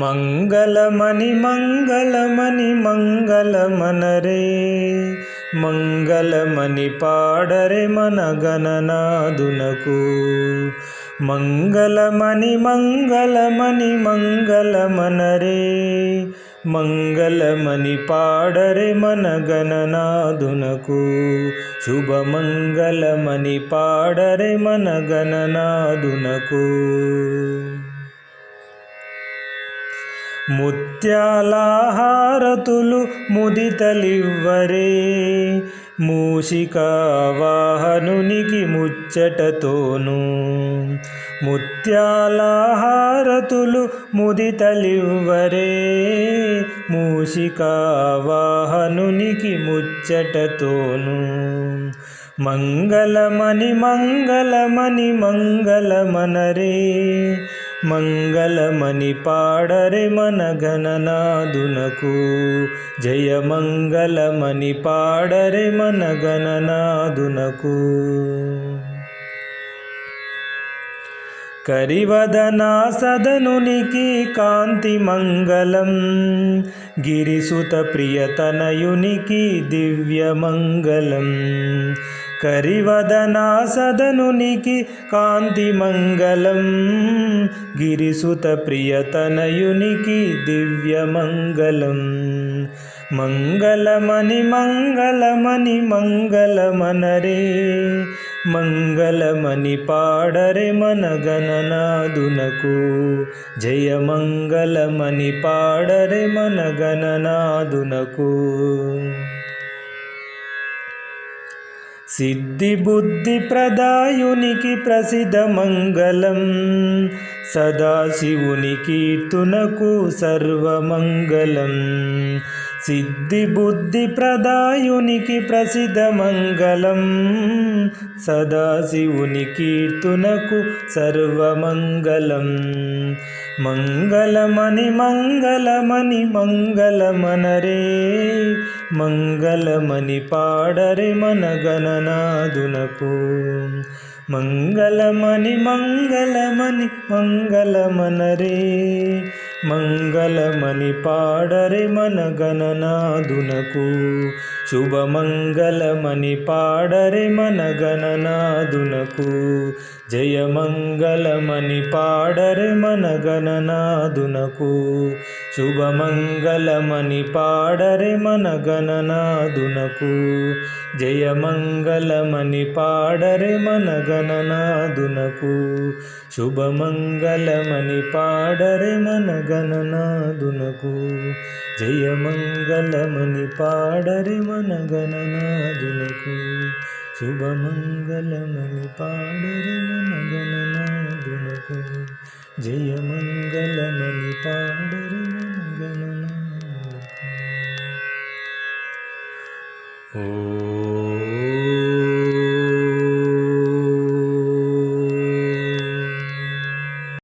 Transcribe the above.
మంగళమణి మంగళమణి మంగళమనరే మంగళమణి పాడరే మన గణనాదునకు మంగళమణి మంగళమణి మంగళమనరే మంగళమణి పాడరే మన గణనాదునకు శుభమంగళమణి పాడరే మన గణనాదునకు ముత్యాలహారతులు ముదితలివ్వరే. మూషికావా కనునికి ముచ్చటతోను ముత్యాలహారతులు ముదితలివ్వరే. మూషికావాహనునికి ముచ్చటతోను మంగళమణి మంగళమణి మంగళమనరే. మంగళమణి పాడరే మన గణనాదునకు జయ మంగళమణి పాడరే మన గణనాదునకు కరివదనా సదనునికి కాంతి మంగళం. గిరిసుత ప్రియతనయునికి దివ్య మంగళం. కరివదనా సదనునికి కాంతి మంగళం గిరిసుత ప్రియతనయునికి దివ్య మంగళం మంగళమణి మంగళమణి మంగళమనరే. మంగళమణి పాడరే మన గణనాదునకు జయ మంగళమణి పాడరే మన గణనాదునకు సిద్ధి బుద్ధి ప్రదాయునికి ప్రసిద్ధ మంగళం. సదాశివుని కీర్తునకు సర్వమంగళం. సిద్ధి బుద్ధి ప్రదాయునికి ప్రసిద్ధ మంగళం. సదాశివుని కీర్తునకు సర్వమంగళం. మంగళమణి మంగళమణి మంగళమనరే. మంగళమణి పాడరే మన మంగళమని మంగళమణి మంగళమణి మంగళమనరే మంగళమణి పాడరే మన గణనాదునకు శుభమంగళమణి పాడరే మన గణనాదునకు జయ పాడరే మన గణనాదునకు శుభమంగళమని పాడరే మన గణనాదునకు జయమంగళమని పాడరే మన గణనాదునకు శుభమంగళమని పాడరే మన గణనాదునకు జయమంగళమని పాడరే మన గణనాదునకు శుభమంగళమని పాడరే మన గణనాదునకు జయమంగళమని పాడరే